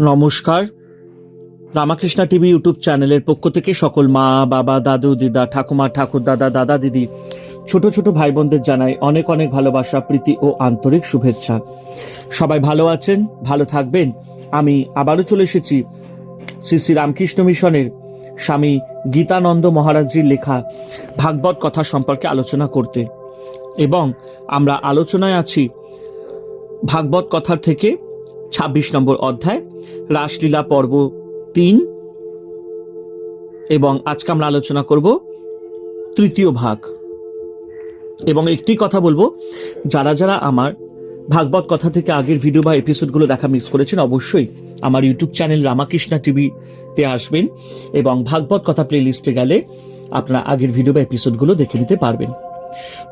নমস্কার। Ramakrishna TV YouTube চ্যানেলের পক্ষ থেকে সকল মা, বাবা, দাদু, দিদা, ঠাকুমা, ঠাকুর দাদা দাদা, দিদি, ছোট ছোট ভাই বোনদের জানাই অনেক অনেক ভালোবাসা, প্রীতি ও আন্তরিক শুভেচ্ছা। সবাই ভালো আছেন? ভালো থাকবেন? আমি আবারও চলে এসেছি শ্রী শ্রী রামকৃষ্ণ মিশনের স্বামী গীতানন্দ মহারাজজির লেখা ভাগবত কথা সম্পর্কে আলোচনা করতে। এবং আমরা আলোচনায় আছি ভাগবত কথা থেকে ছাব্বিশ নম্বর অধ্যায়, রাসলীলা পর্ব তিন, এবং আজকে আমরা আলোচনা করব তৃতীয় ভাগ। এবং একটি কথা বলব, যারা যারা আমার ভাগবত কথা থেকে আগের ভিডিও বা এপিসোডগুলো দেখা মিস করেছেন, অবশ্যই আমার ইউটিউব চ্যানেল রামাকৃষ্ণা টিভিতে আসবেন এবং ভাগবত কথা প্লে লিস্টে গেলে আপনারা আগের ভিডিও বা এপিসোডগুলো দেখে নিতে পারবেন।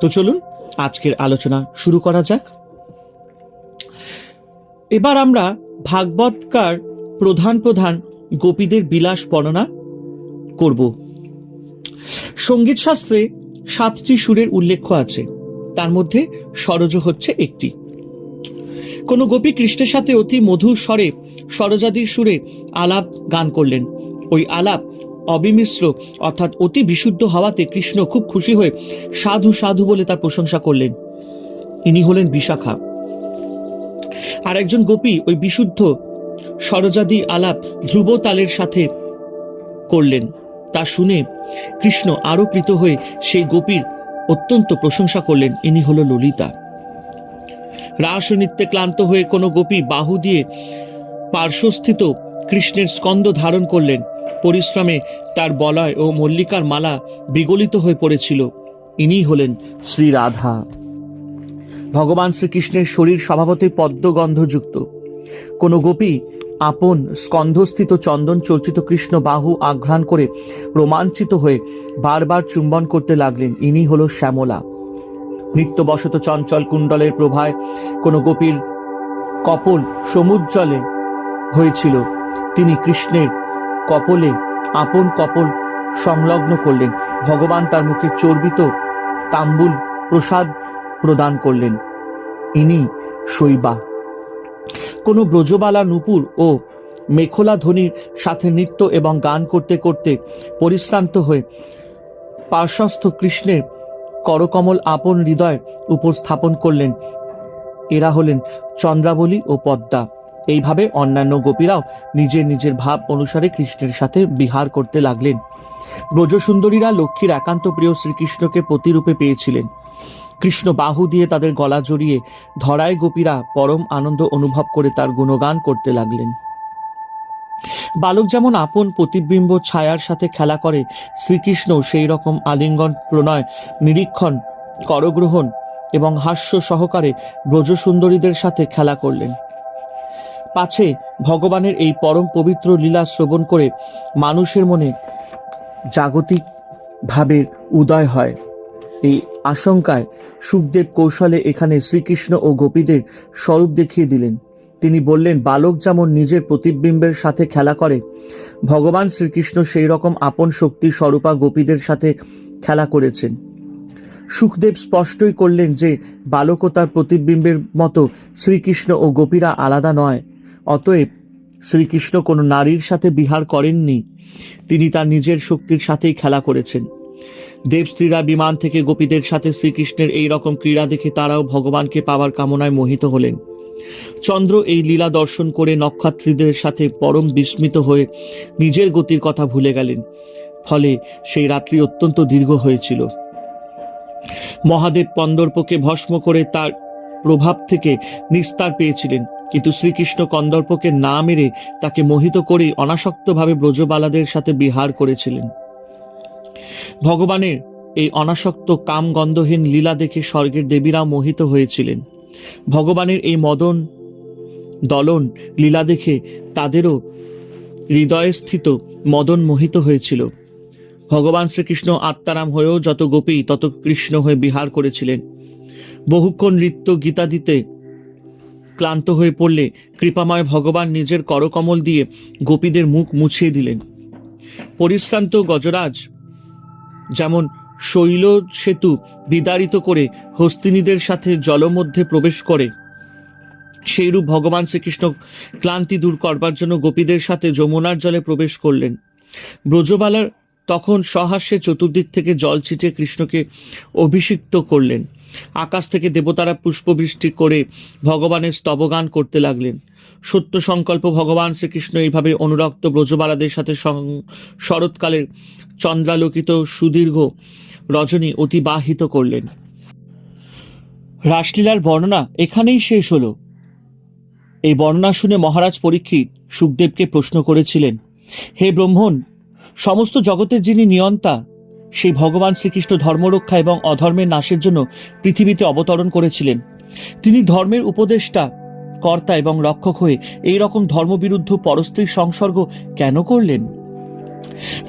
তো চলুন, আজকের আলোচনা শুরু করা যাক। এবার আমরা ভাগবতকার প্রধান প্রধান গোপীদের বিলাস বর্ণনা করব। সংগীত শাস্ত্রে সাতটি সুরের উল্লেখ আছে। তার মধ্যে সরজ হচ্ছে একটি। কোন গোপী কৃষ্ণের সাথে অতি মধুর স্বরে সরজাদির সুরে আলাপ গান করলেন। ওই আলাপ অবিমিশ্র অর্থাৎ অতি বিশুদ্ধ হওয়াতে কৃষ্ণ খুব খুশি হয়ে সাধু সাধু বলে তার প্রশংসা করলেন। ইনি হলেন বিশাখা। আর একজন গোপী ওই বিশুদ্ধ সরজাদি আলাপ ধ্রুব তালের সাথে করলেন। তা শুনে কৃষ্ণ আরও প্রীত হয়ে সেই গোপীর অত্যন্ত প্রশংসা করলেন। ইনি হল ললিতা। রাস নৃত্যে ক্লান্ত হয়ে কোনো গোপী বাহু দিয়ে পার্শ্বস্থিত কৃষ্ণের স্কন্দ ধারণ করলেন। পরিশ্রমে তার বলয় ও মল্লিকার মালা বিগলিত হয়ে পড়েছিল। ইনি হলেন শ্রী রাধা ভগবান শ্রীকৃষ্ণের শরীর স্বভাবতই পদ্মগন্ধযুক্ত। কোন গোপী আপন স্কন্ধস্থিত চন্দন চর্চিত কৃষ্ণ বাহু আঘ্রাণ করে রোমাঞ্চিত হয়ে বারবার চুম্বন করতে লাগলেন, ইনি হল শ্যামলা। নিত্যবশত চঞ্চল কুণ্ডলের প্রভায় কোন গোপীর কপল সমুজ্জ্বলে হয়েছিল। তিনি কৃষ্ণের কপলে আপন কপল সংলগ্ন করলেন। ভগবান তার মুখে চর্বিত তাম্বুল প্রসাদ প্রদান করলেন। ইনি শৈবা। কোনো ব্রজবালা নুপুর ও মেখলা ধ্বনির সাথে নৃত্য এবং গান করতে করতে পরিশ্রান্ত হয়ে পার্শ্বস্থ কৃষ্ণের করকমল আপন হৃদয় উপর স্থাপন করলেন। এরা হলেন চন্দ্রাবলী ও পদ্মা। এইভাবে অন্যান্য গোপীরাও নিজের নিজের ভাব অনুসারে কৃষ্ণের সাথে বিহার করতে লাগলেন। ব্রজসুন্দরীরা লক্ষ্মীর একান্ত প্রিয় শ্রীকৃষ্ণকে প্রতিরূপে পেয়েছিলেন। কৃষ্ণ বাহু দিয়ে তাদের গলা জড়িয়ে ধরায় গোপীরা পরম আনন্দ অনুভব করে তার গুণগান করতে লাগলেন। বালক যেমন আপন প্রতিবিম্ব ছায়ার সাথে খেলা করে, শ্রীকৃষ্ণ সেই রকম আলিঙ্গন প্রণয়, নিরীক্ষণ, করগ্রহণ এবং হাস্য সহকারে ব্রজসুন্দরীদের সাথে খেলা করলেন। পাছে ভগবানের এই পরম পবিত্র লীলা শ্রবণ করে মানুষের মনে জাগতিক ভাবের উদয় হয়। এই আশঙ্কায় সুখদেব কৌশলে এখানে শ্রীকৃষ্ণ ও গোপীদের স্বরূপ দেখিয়ে দিলেন। তিনি বললেন, বালক যেমন নিজের প্রতিবিম্বের সাথে খেলা করে, ভগবান শ্রীকৃষ্ণ সেই রকম আপন শক্তি স্বরূপা গোপীদের সাথে খেলা করেছেন। সুখদেব স্পষ্টই করলেন যে বালক ও তার প্রতিবিম্বের মতো শ্রীকৃষ্ণ ও গোপীরা আলাদা নয়। অতএব শ্রীকৃষ্ণ কোনো নারীর সাথে বিহার করেননি। তিনি তার নিজের শক্তির সাথেই খেলা করেছেন। দেবস্ত্রীরা বিমান থেকে গোপীদের সাথে শ্রীকৃষ্ণের এই রকম ক্রীড়া দেখে তারাও ভগবানকে পাওয়ার কামনায় মোহিত হলেন। চন্দ্র এই লীলা দর্শন করে নক্ষত্রীদের সাথে পরম বিস্মিত হয়ে নিজের গতির কথা ভুলে গেলেন। ফলে সেই রাত্রি অত্যন্ত দীর্ঘ হয়েছিল। মহাদেব কন্দর্পকে ভস্ম করে তার প্রভাব থেকে নিস্তার পেয়েছিলেন। কিন্তু শ্রীকৃষ্ণ কন্দর্পকে না মেরে তাকে মোহিত করে অনাসক্তভাবে ব্রজবালাদের সাথে বিহার করেছিলেন। ভগবানের এই অনাসক্ত কাম গন্ধহীন লীলা দেখে স্বর্গের দেবীরাও মোহিত হয়েছিলেন। ভগবানের এই মদন, দলন, লীলা দেখে তাদেরও হৃদয়ে স্থিত মদন মোহিত হয়েছিল। ভগবান শ্রীকৃষ্ণ আত্মারাম হয়েও যত গোপী, তত কৃষ্ণ হয়ে বিহার করেছিলেন। বহুক্ষণ নৃত্য গীতা দিতে ক্লান্ত হয়ে পড়লে কৃপাময় ভগবান নিজের করকমল দিয়ে গোপীদের মুখ মুছিয়ে দিলেন। পরিশ্রান্ত গজরাজ যেমন শৈল সেতু বিদারিত করে হস্তিনীদের সাথে জলমধ্যে প্রবেশ করে, সেইরূপ ভগবান শ্রীকৃষ্ণ ক্লান্তি দূর করবার জন্য গোপীদের সাথে যমুনার জলে প্রবেশ করলেন। ব্রজবালার তখন সহাস্যে চতুর্দিক থেকে জল ছিটিয়ে কৃষ্ণকে অভিষিক্ত করলেন। আকাশ থেকে দেবতারা পুষ্পবৃষ্টি করে ভগবানের স্তবগান করতে লাগলেন। সত্য সংকল্প ভগবান শ্রীকৃষ্ণ এইভাবে অনুরক্ত ব্রজবালাদের সাথে শরৎকালের চন্দ্রালোকিত সুদীর্ঘ রজনী অতিবাহিত করলেন। রাসলীলার বর্ণনা এখানেই শেষ হলো। এই বর্ণনা শুনে মহারাজ পরীক্ষিত সুখদেবকে প্রশ্ন করেছিলেন, হে ব্রহ্মণ সমস্ত জগতের যিনি নিয়ন্তা, সেই ভগবান শ্রীকৃষ্ণ ধর্মরক্ষা এবং অধর্মের নাশের জন্য পৃথিবীতে অবতরণ করেছিলেন। তিনি ধর্মের উপদেষ্টা, কর্তা এবং রক্ষক হয়ে এই রকম ধর্মবিরুদ্ধ পরস্ত্রীর সংসর্গ কেন করলেন?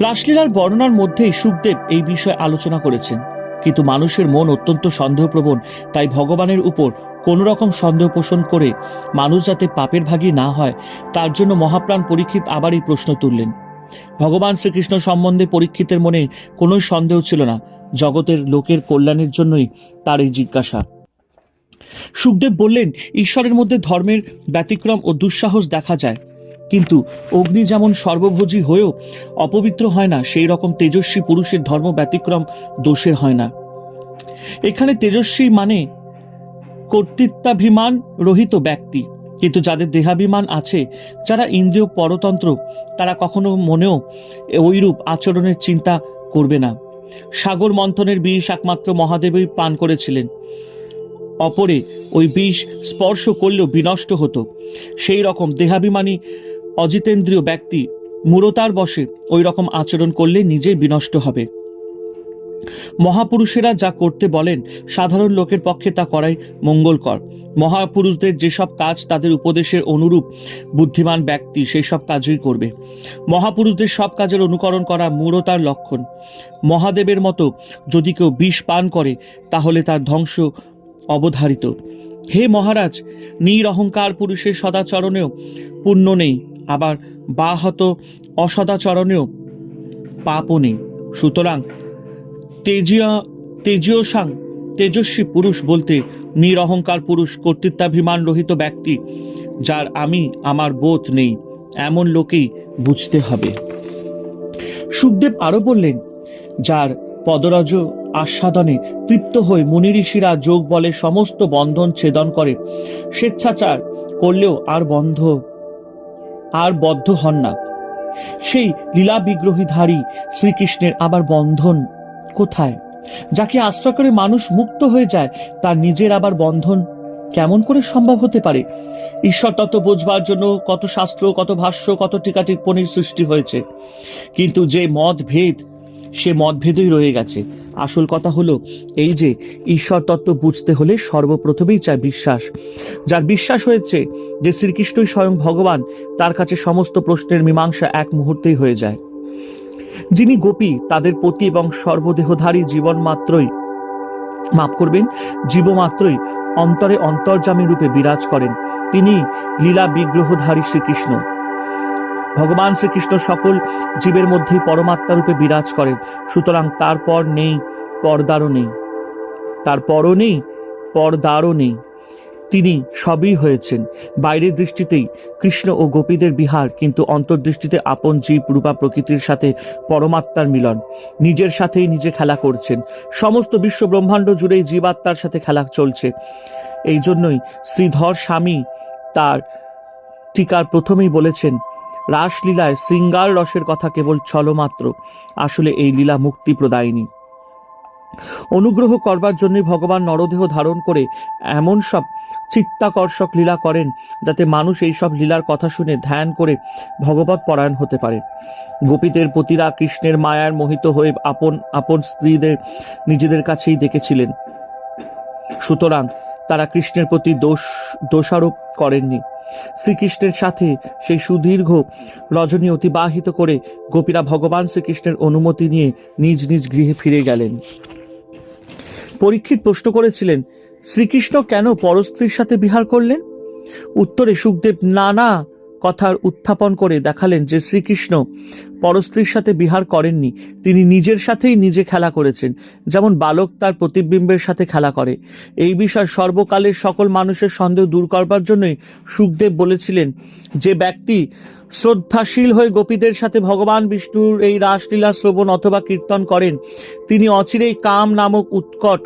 রাসলীলার বর্ণনার মধ্যেই সুখদেব এই বিষয়ে আলোচনা করেছেন। কিন্তু মানুষের মন অত্যন্ত সন্দেহপ্রবণ, তাই ভগবানের উপর কোনো রকম সন্দেহ পোষণ করে মানুষ যাতে পাপের ভাগী না হয়, তার জন্য মহাপ্রাণ পরীক্ষিত আবার এই প্রশ্ন তুললেন। ভগবান শ্রীকৃষ্ণ সম্বন্ধে পরীক্ষিতের মনে কোনো সন্দেহ ছিল না। জগতের লোকের কল্যাণের জন্যই তার এই জিজ্ঞাসা। সুখদেব বললেন, ঈশ্বরের মধ্যে ধর্মের ব্যতিক্রম ও দুঃসাহস দেখা যায়। কিন্তু অগ্নি যেমন সর্বভোজী হয়েও অপবিত্র হয় না, সেই রকম তেজস্বী পুরুষের ধর্ম ব্যতিক্রম দোষের হয় না। এখানে তেজস্বী মানে কর্তৃত্বাভিমান রহিত ব্যক্তি। কিন্তু যাদের দেহাভিমান আছে, যারা ইন্দ্রিয় পরতন্ত্র, তারা কখনো মনেও ওইরূপ আচরণের চিন্তা করবে না। সাগর মন্থনের বিষ একমাত্র মহাদেবই পান করেছিলেন। অপরে ওই বিষ স্পর্শ করলেও বিনষ্ট হতো। সেই রকম দেহাভিমানী অজিতেন্দ্রীয় ব্যক্তি মূরতার বসে ওই রকম আচরণ করলে নিজেই বিনষ্ট হবে। মহাপুরুষেরা যা করতে বলেন, সাধারণ লোকের পক্ষে তা করাই মঙ্গলকর। মহাপুরুষদের যেসব কাজ তাদের উপদেশের অনুরূপ, বুদ্ধিমান ব্যক্তি সেই সব কাজই করবে। মহাপুরুষদের সব কাজের অনুকরণ করা মূঢ়তার লক্ষণ। মহাদেবের মতো যদি কেউ বিষ পান করে, তাহলে তার ধ্বংস অবধারিত। হে মহারাজ নিরহংকার পুরুষের সদাচরণেও পুণ্য নেই, আবার বাহত অসদাচরণেও পাপও নেই। সুতরাং তেজিয়া তেজীয় সাং তেজস্বী পুরুষ বলতে নিরহংকার পুরুষ কর্তৃত্বাভিমান রহিত ব্যক্তি, যার আমি আমার বোধ নেই, এমন লোকেই বুঝতে হবে। সুখদেব আরও বললেন, যার পদরজ আস্বাদনে তৃপ্ত হয়ে মুনি ঋষিরা যোগ বলে সমস্ত বন্ধন ছেদন করে, স্বেচ্ছাচার করলেও আর বন্ধ, আর বদ্ধ হন না। সেই লীলা বিগ্রহীধারী শ্রীকৃষ্ণের আবার বন্ধন কোথায়? যাকে আশ্রয় করে মানুষ মুক্ত হয়ে যায়, তার নিজের আবার বন্ধন কেমন করে সম্ভব হতে পারে? ঈশ্বর তত্ত্ব বোঝবার জন্য কত শাস্ত্র, কত ভাষ্য, কত টিকা টিপ্পণীর সৃষ্টি হয়েছে। কিন্তু যে মত ভেদ সে মতভেদই রয়ে গেছে। আসল কথা হলো, এই যে ঈশ্বর তত্ত্ব বুঝতে হলে সর্বপ্রথমেই চায় বিশ্বাস। যার বিশ্বাস হয়েছে যে শ্রীকৃষ্ণই স্বয়ং ভগবান, তার কাছে সমস্ত প্রশ্নের মীমাংসা এক মুহূর্তেই হয়ে যায়। যিনি গোপী, তাদের পতি এবং সর্বদেহধারী জীবন মাত্রই, মাফ করবেন জীবমাত্রই অন্তরে অন্তর্জামী রূপে বিরাজ করেন। তিনি লীলা বিগ্রহধারী শ্রীকৃষ্ণ। ভগবান শ্রীকৃষ্ণ সকল জীবের মধ্যেই পরমাত্মা রূপে বিরাজ করেন। সুতরাং তারপর নেই, পর্দারও নেই। তারপরও নেই, পর্দারও নেই। তিনি সবই হয়েছেন। বাইরের দৃষ্টিতেই কৃষ্ণ ও গোপীদের বিহার, কিন্তু অন্তর্দৃষ্টিতে আপন জীব রূপা প্রকৃতির সাথে পরমাত্মার মিলন। নিজের সাথেই নিজে খেলা করছেন। সমস্ত বিশ্ব ব্রহ্মাণ্ড জুড়েই জীবাত্মার সাথে খেলা চলছে। এই জন্যই শ্রীধর স্বামী তার টিকার প্রথমেই বলেছেন, রাসলীলায় শৃঙ্গার রসের কথা কেবল ছলমাত্র। আসলে এই লীলা মুক্তি প্রদায়িনী। অনুগ্রহ করবার জন্যই ভগবান নরদেহ ধারণ করে এমন সব চিত্তাকর্ষক লীলা করেন যাতে মানুষ এই সব লীলার কথা শুনে ধ্যান করে ভগবত পরায়ণ হতে পারে। গোপীদের পতিরা কৃষ্ণের মায়ার মোহিত হয়ে আপন আপন স্ত্রীদের নিজেদের কাছেই দেখেছিলেন। সুতরাং তারা কৃষ্ণের প্রতি দোষ, দোষারোপ করেননি। শ্রীকৃষ্ণের সাথে সেই সুদীর্ঘ রজনী অতিবাহিত করে গোপীরা ভগবান শ্রীকৃষ্ণের অনুমতি নিয়ে নিজ নিজ গৃহে ফিরে গেলেন। পরীক্ষিত প্রশ্ন করেছিলেন, শ্রীকৃষ্ণ কেন পরস্ত্রীর সাথে বিহার করলেন? উত্তরে সুখদেব না না কথার উত্থাপন করে দেখালেন যে শ্রীকৃষ্ণ পরস্ত্রীর সাথে বিহার করেননি, তিনি নিজের সাথেই নিজে খেলা করেছেন, যেমন বালক তার প্রতিবিম্বের সাথে খেলা করে। এই বিষয় সর্বকালের সকল মানুষের সন্দেহ দূর করবার জন্যই সুখদেব বলেছিলেন যে ব্যক্তি শ্রদ্ধাশীল হয়ে গোপীদের সাথে ভগবান বিষ্ণুর এই রাসলীলা শ্রবণ অথবা কীর্তন করেন। তিনি অচিরেই কাম নামক উৎকট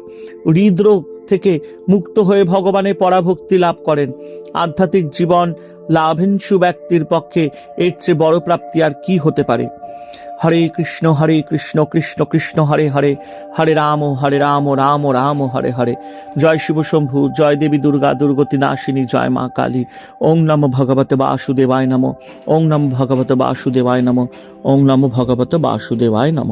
হৃদরোগ থেকে মুক্ত হয়ে ভগবানের পরাভক্তি লাভ করেন। আধ্যাত্মিক জীবন লাভেন্সু ব্যক্তির পক্ষে এর চেয়ে বড় প্রাপ্তি আর কি হতে পারে? হরে কৃষ্ণ হরে কৃষ্ণ কৃষ্ণ কৃষ্ণ, হরে হরে হরে রাম হরে রাম রাম রাম হরে হরে। জয় শিব শম্ভু, জয় দেবী দুর্গা, দুর্গতি নাশিনী, জয় মা কালী। ওং নম ভগবত বাসুদেবায় নম, ওং নম ভগবত বাসুদেবায় নম, ওং নম ভগবত বাসুদেবায় নম।